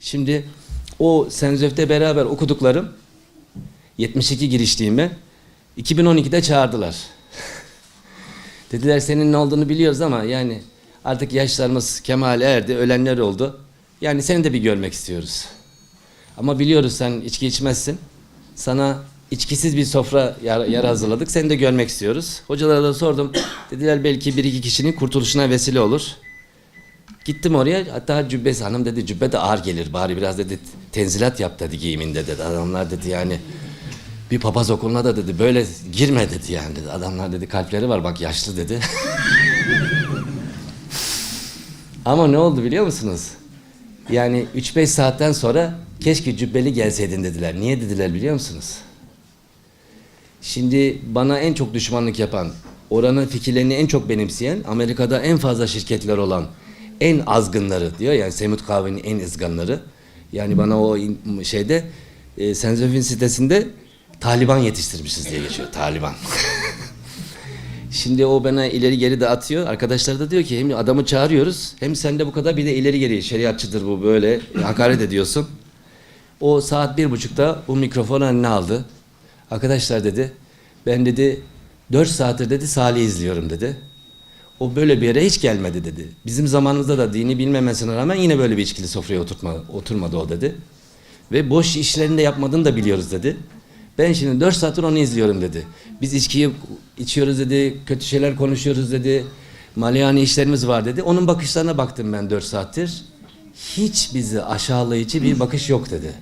Şimdi o Senzöf'te beraber okuduklarım 72 girişliğime 2012'de çağırdılar. Dediler senin ne olduğunu biliyoruz ama yani artık yaşlarımız kemale erdi, ölenler oldu. Yani seni de bir görmek istiyoruz. Ama biliyoruz sen içki içmezsin. Sana içkisiz bir sofra yer, yer hazırladık. Seni de görmek istiyoruz. Hocalara da sordum. Dediler belki bir iki kişinin kurtuluşuna vesile olur. Gittim oraya. Hatta cübbesi hanım dedi cübbe de ağır gelir. Bari biraz dedi tenzilat yap dedi giyiminde dedi. Adamlar dedi yani bir papaz okuluna da dedi böyle girme dedi yani dedi. Adamlar dedi kalpleri var bak yaşlı dedi. Ama ne oldu biliyor musunuz? Yani 3-5 saatten sonra keşke cübbeli gelseydin dediler. Niye dediler biliyor musunuz? Şimdi bana en çok düşmanlık yapan, oranın fikirlerini en çok benimseyen, Amerika'da en fazla şirketler olan, en azgınları diyor yani Semut Kahve'nin en ızganları. Yani bana o şeyde e, Senzöf'ün sitesinde Taliban yetiştirmişiz diye geçiyor. Taliban. Şimdi o bana ileri geri de atıyor. Arkadaşlar da diyor ki hem adamı çağırıyoruz hem sen de bu kadar bir de ileri geri şeriatçıdır bu böyle hakaret ediyorsun. O saat bir buçukta bu mikrofonu eline aldı. Arkadaşlar dedi ben dedi dört saattir dedi Salih izliyorum dedi. O böyle bir yere hiç gelmedi dedi. Bizim zamanımızda da dini bilmemesine rağmen yine böyle bir içkili sofraya oturtma, oturmadı o dedi. Ve boş işlerini de yapmadığını da biliyoruz dedi. Ben şimdi 4 saattir onu izliyorum dedi. Biz içkiyi içiyoruz dedi, kötü şeyler konuşuyoruz dedi. Maliyani işlerimiz var dedi. Onun bakışlarına baktım ben 4 saattir. Hiç bizi aşağılayıcı bir bakış yok dedi.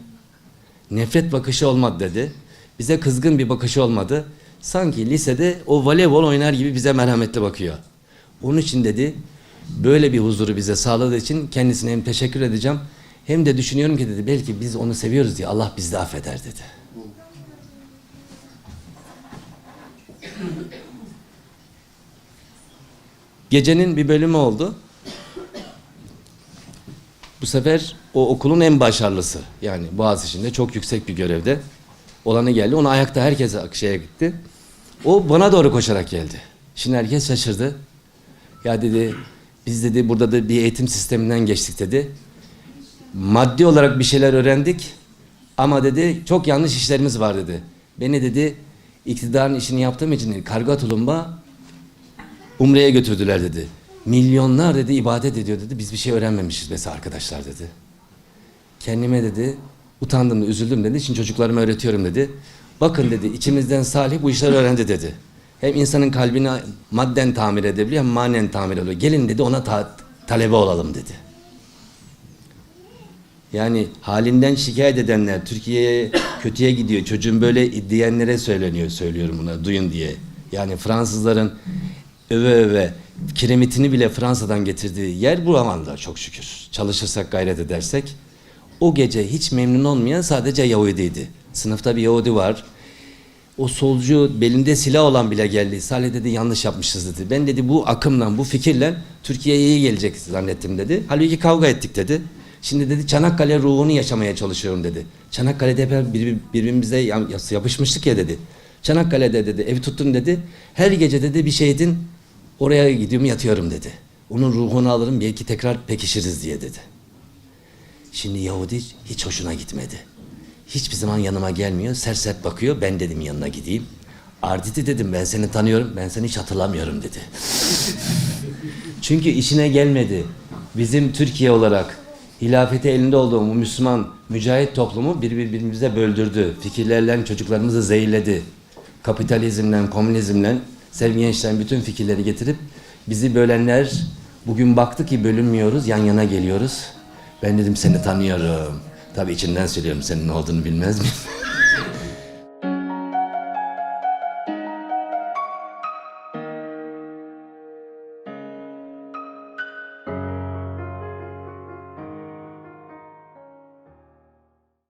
Nefret bakışı olmadı dedi. Bize kızgın bir bakışı olmadı. Sanki lisede o voleybol oynar gibi bize merhametli bakıyor. Onun için dedi böyle bir huzuru bize sağladığı için kendisine hem teşekkür edeceğim hem de düşünüyorum ki dedi belki biz onu seviyoruz diye Allah bizi de affeder dedi. Gecenin bir bölümü oldu. Bu sefer o okulun en başarılısı yani Boğaziçi'nde çok yüksek bir görevde olanı geldi. Onu ayakta herkes şeye gitti. O bana doğru koşarak geldi. Şimdi herkes şaşırdı. Ya dedi biz dedi burada da bir eğitim sisteminden geçtik dedi. Maddi olarak bir şeyler öğrendik ama dedi çok yanlış işlerimiz var dedi. Beni dedi iktidarın işini yaptığım için karga tulumba Umre'ye götürdüler dedi. Milyonlar dedi ibadet ediyor dedi. Biz bir şey öğrenmemişiz mesela arkadaşlar dedi. Kendime dedi utandım, üzüldüm dedi. Şimdi çocuklarıma öğretiyorum dedi. Bakın dedi içimizden salih bu işleri öğrendi dedi. Hem insanın kalbini madden tamir edebiliyor hem manen tamir ediyor. Gelin dedi ona ta- talebe olalım dedi. Yani halinden şikayet edenler Türkiye'ye kötüye gidiyor. Çocuğun böyle diyenlere söyleniyor, söylüyorum buna duyun diye. Yani Fransızların öve öve kiremitini bile Fransa'dan getirdiği yer bu alanda çok şükür. Çalışırsak gayret edersek. O gece hiç memnun olmayan sadece Yahudiydi. Sınıfta bir Yahudi var. O solcu belinde silah olan bile geldi. Salih dedi yanlış yapmışız dedi. Ben dedi bu akımla, bu fikirle Türkiye'ye iyi gelecek zannettim dedi. Halbuki kavga ettik dedi. Şimdi dedi Çanakkale ruhunu yaşamaya çalışıyorum dedi. Çanakkale'de hep bir- birbirimize ya- yapışmıştık ya dedi. Çanakkale'de dedi ev tuttum dedi. Her gece dedi bir şehidin oraya gidiyorum yatıyorum dedi. Onun ruhunu alırım belki tekrar pekişiriz diye dedi. Şimdi Yahudi hiç hoşuna gitmedi. Hiçbir zaman yanıma gelmiyor. Sert sert bakıyor. Ben dedim yanına gideyim. Arditi dedim ben seni tanıyorum. Ben seni hiç hatırlamıyorum dedi. Çünkü işine gelmedi. Bizim Türkiye olarak hilafeti elinde olduğu bu Müslüman mücahit toplumu bir birbirimize böldürdü. Fikirlerle çocuklarımızı zehirledi. Kapitalizmle, komünizmle, sevgi gençlerin bütün fikirleri getirip bizi bölenler bugün baktı ki bölünmüyoruz, yan yana geliyoruz. Ben dedim seni tanıyorum. Tabii içimden söylüyorum senin ne olduğunu bilmez miyim?